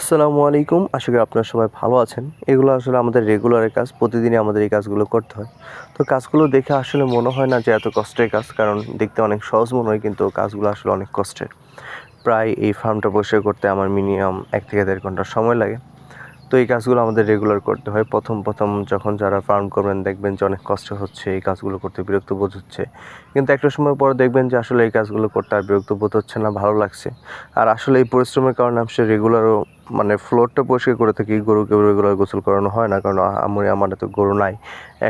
আসসালামু আলাইকুম। আশা করি আপনারা সবাই ভালো আছেন। এগুলো আসলে আমাদের রেগুলারের কাজ। প্রতিদিনই আমাদের এই কাজগুলো করতে হয়। তো কাজগুলো দেখে আসলে মনে হয় না যে এত কষ্টের কাজ, কারণ দেখতে অনেক সহজ মনে হয়, কিন্তু কাজগুলো আসলে অনেক কষ্টের। প্রায় এই ফার্মটা বসে করতে আমার মিনিমাম এক থেকে দেড় ঘণ্টা সময় লাগে। তো এই কাজগুলো আমাদের রেগুলার করতে হয়। প্রথম প্রথম যখন যারা ফার্ম করবেন দেখবেন যে অনেক কষ্ট হচ্ছে, এই কাজগুলো করতে বিরক্ত বোধ হচ্ছে। কিন্তু একটা সময় পরে দেখবেন যে আসলে এই কাজগুলো করতে আর বিরক্ত বোধ হচ্ছে না, ভালো লাগছে। আর আসলে এই পরিশ্রমের কারণে আমি সে রেগুলারও মানে ফ্লোরটা পরিষ্কার করে থাকি, গরুকে রেগুলার গোসল করানো হয় না, কারণ আমার আমার এত গরু নাই।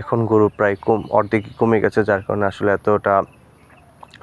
এখন গরু প্রায় কম, অর্ধেকই কমে গেছে, যার কারণে আসলে এতটা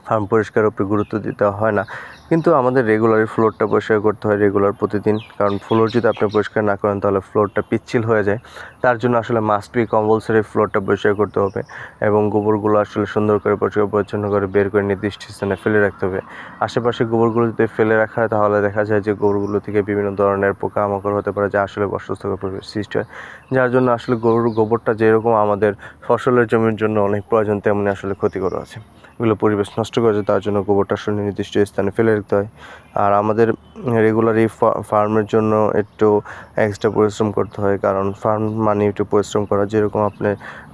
ফার্ম পরিষ্কারের উপরে গুরুত্ব দিতে হয় না। কিন্তু আমাদের রেগুলারই ফ্লোরটা পরিষ্কার করতে হয় রেগুলার প্রতিদিন। কারণ ফ্লোর যদি আপনি পরিষ্কার না করেন, তাহলে ফ্লোরটা পিচ্ছিল হয়ে যায়। তার জন্য আসলে মাস্ট বি কম্পালসারি ফ্লোরটা পরিষ্কার করতে হবে এবং গোবরগুলো আসলে সুন্দর করে পরিষ্কার, পরিচ্ছন্ন করে বের করে নির্দিষ্ট স্থানে ফেলে রাখতে হবে। আশেপাশে গোবরগুলো যদি ফেলে রাখা হয়, তাহলে দেখা যায় যে গোবরগুলো থেকে বিভিন্ন ধরনের পোকামাকড় হতে পারে, যা আসলে অস্বাস্থ্যকর পরিবেশ সৃষ্টি হয়। যার জন্য আসলে গরুর গোবরটা যেরকম আমাদের ফসলের জমির জন্য অনেক প্রয়োজন, তেমনি আসলে ক্ষতিকর আছে। এগুলো পরিবেশ নষ্ট করেছে তার জন্য গোবরটা আসলে নির্দিষ্ট স্থানে ফেলে রাখতে হয়। আর আমাদের রেগুলারই ফার্মের জন্য একটু এক্সট্রা পরিশ্রম করতে হয়। কারণ ফার্ম মানে একটু পরিশ্রম করা, যেরকম আপনি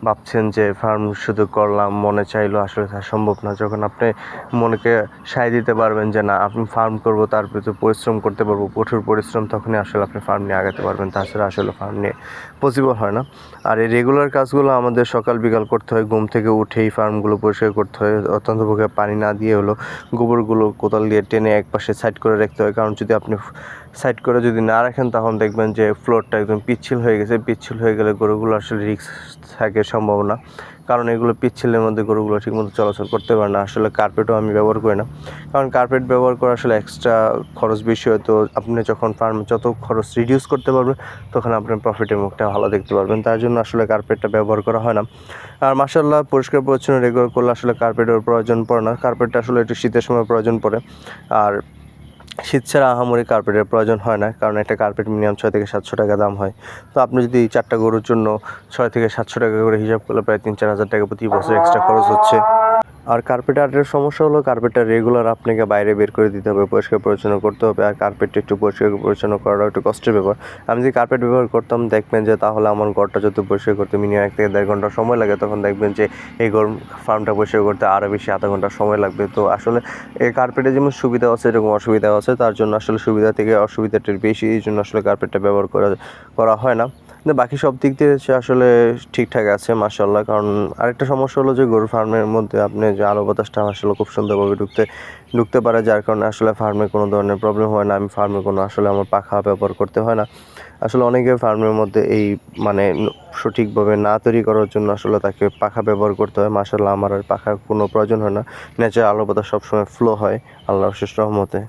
ভাবছেন যে ফার্ম শুধু করলাম, মনে চাইলো আসলে তা সম্ভব না। যখন আপনি মনকে সায় দিতে পারবেন যে না আপনি ফার্ম করব তার প্রতি পরিশ্রম করতে পারব কঠোর পরিশ্রম, তখনই আসলে আপনি ফার্ম নিয়ে আগাতে পারবেন। তাছাড়া আসলে ফার্ম নিয়ে পসিবল হয় না। আর এই রেগুলার কাজগুলো আমাদের সকাল বিকাল করতে হয়, ঘুম থেকে উঠেই ফার্মগুলো পরিষ্কার করতে হয়। অত্যন্ত পক্ষে পানি না দিয়ে হলো গোবরগুলো কোদাল দিয়ে টেনে এক পাশে সাইড করে রাখতে হয়। কারণ যদি আপনি সাইড করে যদি না রাখেন, তখন দেখবেন যে ফ্লোরটা একদম পিচ্ছিল হয়ে গেছে। পিচ্ছিল হয়ে গেলে গরুগুলো আসলে রিক্স থাকে সম্ভাবনা। কারণ এগুলো পিচ্ছিলের মধ্যে গরুগুলো ঠিকমতো চলাচল করতে পারে না। আসলে কার্পেটও আমি ব্যবহার করি না। কারণ কার্পেট ব্যবহার করা আসলে এক্সট্রা খরচ বেশি হয়। তো আপনি যখন ফার্ম যত খরচ রিডিউস করতে পারবেন, তখন আপনার প্রফিটের মুখটা ভালো দেখতে পারবেন। তার জন্য আসলে কার্পেটটা ব্যবহার করা হয় না। আর মাসাল্লাহ পরিষ্কার পরিচ্ছন্ন রেগুলার করলে আসলে কার্পেটের প্রয়োজন পড়ে না। কার্পেটটা আসলে একটু শীতের সময় প্রয়োজন পড়ে। আর শীত ছাড়া আহামরি কার্পেটের প্রয়োজন হয় না, কারণ একটা কার্পেট মিনিমাম ছয় থেকে সাতশো টাকা দাম হয়। তো আপনি যদি চারটা গরুর জন্য ছয় থেকে সাতশো টাকা করে হিসাব করলে প্রায় তিন চার হাজার টাকা প্রতি বছর এক্সট্রা খরচ হচ্ছে। আর কার্পেট আর্টের সমস্যা হলো কার্পেটটা রেগুলার আপনাকে বাইরে বের করে দিতে হবে, পরিষ্কার পরিচ্ছন্ন করতে হবে আর কার্পেটটা একটু পরিষ্কার পরিচ্ছন্ন করাটাও একটু কষ্টের ব্যাপার। আমি যদি কার্পেট ব্যবহার করতাম, দেখবেন যে তাহলে আমার ঘরটা যত পরিষ্কার করতে মিনিমাম এক থেকে দেড় ঘণ্টা সময় লাগে, তখন দেখবেন যে এই গরম ফার্মটা পরিষ্কার করতে আরও বেশি আধা ঘণ্টা সময় লাগবে। তো আসলে এই কার্পেটে যেমন সুবিধা আছে, এরকম অসুবিধাও আছে, তার জন্য আসলে সুবিধা থেকে অসুবিধাটা বেশি, এই জন্য আসলে কার্পেটটা ব্যবহার করা করা হয় না। কিন্তু বাকি সব দিক দিয়ে হচ্ছে আসলে ঠিকঠাক আছে মার্শাল্লাহ কারণ আরেকটা সমস্যা হলো যে, গরুর ফার্মের মধ্যে আপনি যে আলো বাতাসটা আসলে খুব সুন্দরভাবে ঢুকতে ঢুকতে পারে, যার কারণে আসলে ফার্মে কোনো ধরনের প্রবলেম হয় না। আমি ফার্মে কোনো আসলে আমার পাখা ব্যবহার করতে হয় না। আসলে অনেকে ফার্মের মধ্যে এই মানে সঠিকভাবে না তৈরি করার জন্য আসলে তাকে পাখা ব্যবহার করতে হয়। মার্শাল্লাহ আমার আর পাখার কোনো প্রয়োজন হয় না। ন্যাচারাল আলো বাতাস সবসময় ফ্লো হয়। আল্লাহর শেষ রহমতে।